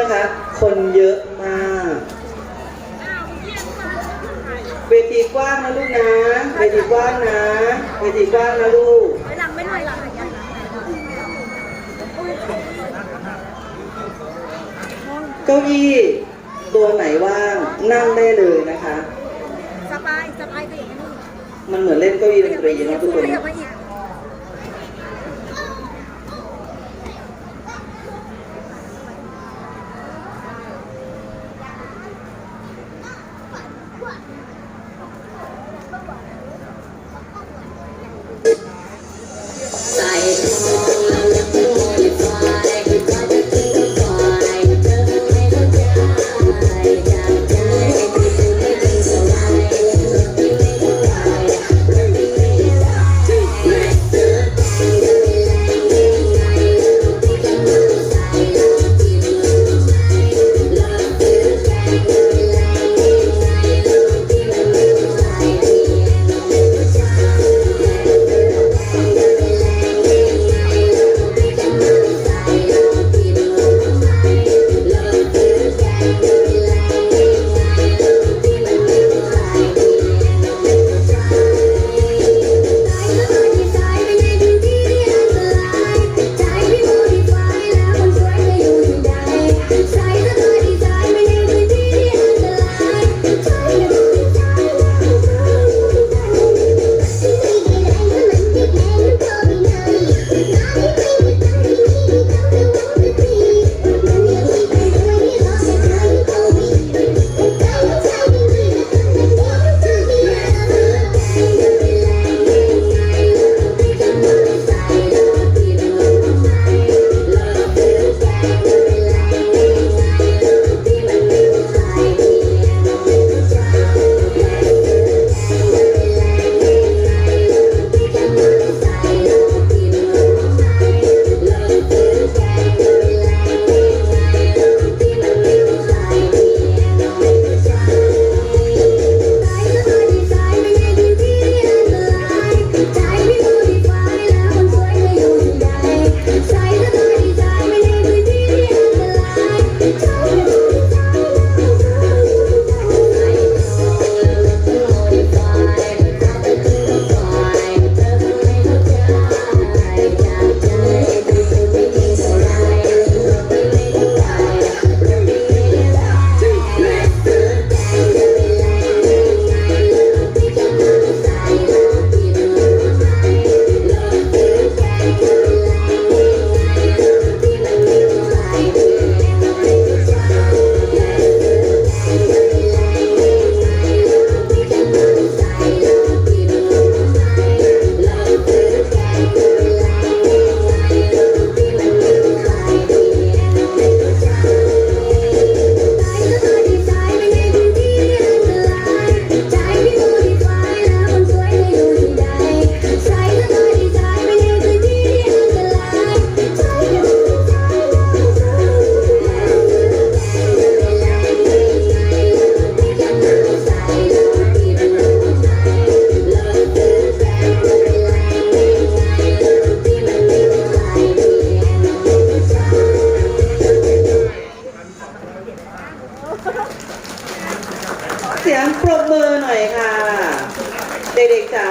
นะคะคนเยอะมาก เวทีกว้างนะลูกนะ เวทีกว้างนะ เวทีกว้างนะลูก ไม่หลังไม่หน่อยหลังอย่างเก้าอี้ตัวไหนว่างนั่งได้เลยนะคะ สบายสบายไปอย่างนี้มันเหมือนเล่นเก้าอี้ดนตรีขนะยับทุกคนขยับมาอีก เสียงปรบมือหน่อยค่ะ เด็กๆจ๋า